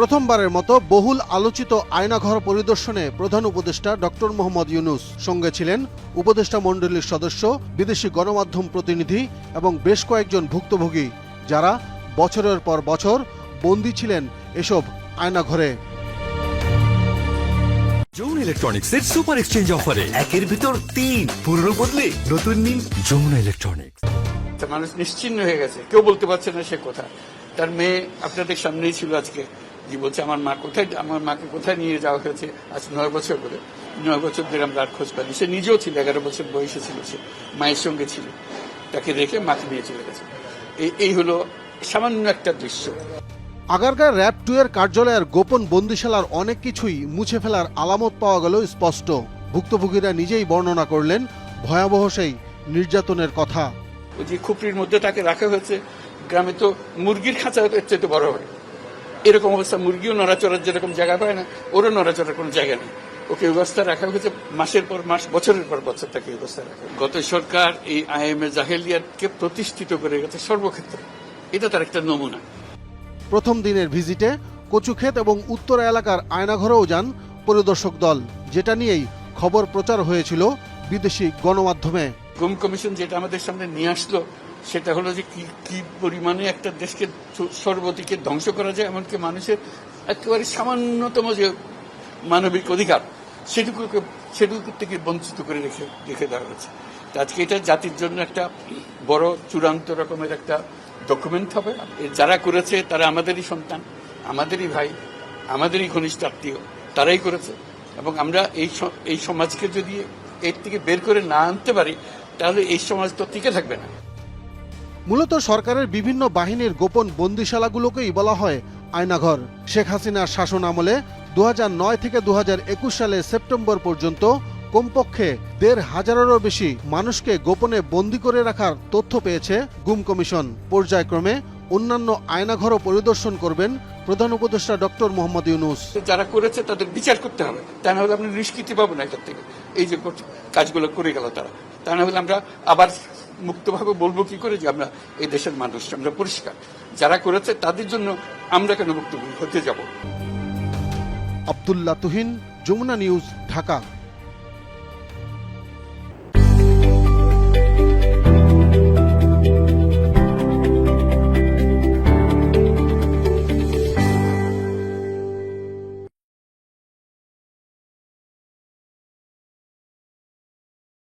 প্রথমবারের মতো বহুল আলোচিত আয়নাঘর পরিদর্শনে প্রধান উপদেষ্টা ডক্টর মোহাম্মদ ইউনুস সঙ্গে ছিলেন উপদেষ্টা মণ্ডলীর সদস্য বিদেশি গণমাধ্যম প্রতিনিধি এবং বেশ কয়েকজন ভুক্তভোগী যারা বছরের পর বছর বন্দী ছিলেন এসব আয়নাঘরে। যমুনা ইলেকট্রনিক্স এর সুপার এক্সচেঞ্জ অফারে একের ভিতর তিন পুরনো বদলে নতুন নিন যমুনা ইলেকট্রনিক্স তা মানুষ নিশ্চিন্ন হয়ে গেছে। কেউ বলতে পারছে না সে কথা। তার মেয়ে আপনাদের সামনেই ছিল আজকে। যে বলছে আমার মা কোথায় আমার মাকে কোথায় নিয়ে যাওয়া হয়েছে আজ নয় বছর করে নয় বছর ধরে আমরা আর খোঁজ পাইনি। সে নিজেও ছিল এগারো বছর বয়সে ছিল সে মায়ের সঙ্গে ছিল। তাকে রেখে মাকে নিয়ে চলে গেছে। এই এই হলো সামান্য একটা দৃশ্য। আগারগাঁও র্যাব টু এর কার্যালয়ের গোপন বন্দিশালার অনেক কিছুই মুছে ফেলার আলামত পাওয়া গেল স্পষ্ট। ভুক্তভোগীরা নিজেই বর্ণনা করলেন ভয়াবহ সেই নির্যাতনের কথা। ওই যে খুপড়ির মধ্যে তাকে রাখা হয়েছে গ্রামে তো মুরগির খাঁচা এর চেয়ে তো বড় হয়। এরকম অবস্থা মুরগিও নড়াচড়ার যেরকম জায়গা পায় না ওরও নড়াচড়ার কোনো জায়গা নেই। ওকে এই অবস্থা রাখা হয়েছে মাসের পর মাস বছরের পর বছর তাকে এই অবস্থা রাখা গত সরকার এই আইএমএ জাহেলিয়াতকে প্রতিষ্ঠিত করে গেছে সর্বক্ষেত্রে। এটা তার একটা নমুনা। প্রথম দিনের ভিজিটে কচুক্ষেত এবং উত্তরা এলাকার আয়নাঘরেও যান পরিদর্শক দল যেটা নিয়েই খবর প্রচার হয়েছিল বিদেশি গণমাধ্যমে। গুম কমিশন যেটা আমাদের সামনে নিয়ে আসলো সেটা হলো যে কি কি পরিমাণে একটা দেশকে সর্বদিকে ধ্বংস করা যায়, এমনকি মানুষের একেবারে সামান্যতম যে মানবিক অধিকার, সেটুকুকে, সেটুকু থেকে বঞ্চিত করে রেখে রেখে দেওয়া হয়েছে। আজকে এটা জাতির জন্য একটা বড় চূড়ান্ত রকমের একটা ডকুমেন্ট হবে। যারা করেছে, তারা আমাদেরই সন্তান, আমাদেরই ভাই, আমাদেরই ঘনিষ্ঠ আত্মীয়, তারাই করেছে। এবং আমরা এই এই সমাজকে যদি এর থেকে বের করে না আনতে পারি, তাহলে এই সমাজ তো টিকে থাকবে না। মূলত সরকারের বিভিন্ন বাহিনীর গোপন বন্দিশালাগুলোকেই বলা হয় আয়নাঘর। শেখ হাসিনার শাসন আমলে দু হাজার নয় থেকে দুহাজার একুশ সালে সেপ্টেম্বর পর্যন্ত কমপক্ষে দেড় হাজারেরও বেশি মানুষকে গোপনে বন্দি করে রাখার তথ্য পেয়েছে গুম কমিশন। পর্যায়ক্রমে অন্যান্য আয়নাঘরও পরিদর্শন করবেন প্রধান উপদেষ্টা ডক্টর মোহাম্মদ ইউনুস। যারা করেছে তাদের বিচার করতে হবে। তা না হলে আপনি নিষ্কৃতি পাবো না থেকে। এই যে কাজগুলো করে গেল তারা। তা না হলে আমরা আবার মুক্তভাবে বলব কি করে যে আমরা এই দেশের মানুষ, আমরা পরিষ্কার। যারা করেছে তাদের জন্য আমরা কেন মুক্ত হতে যাব? আবদুল্লাহ তুহিন, যমুনা নিউজ, ঢাকা।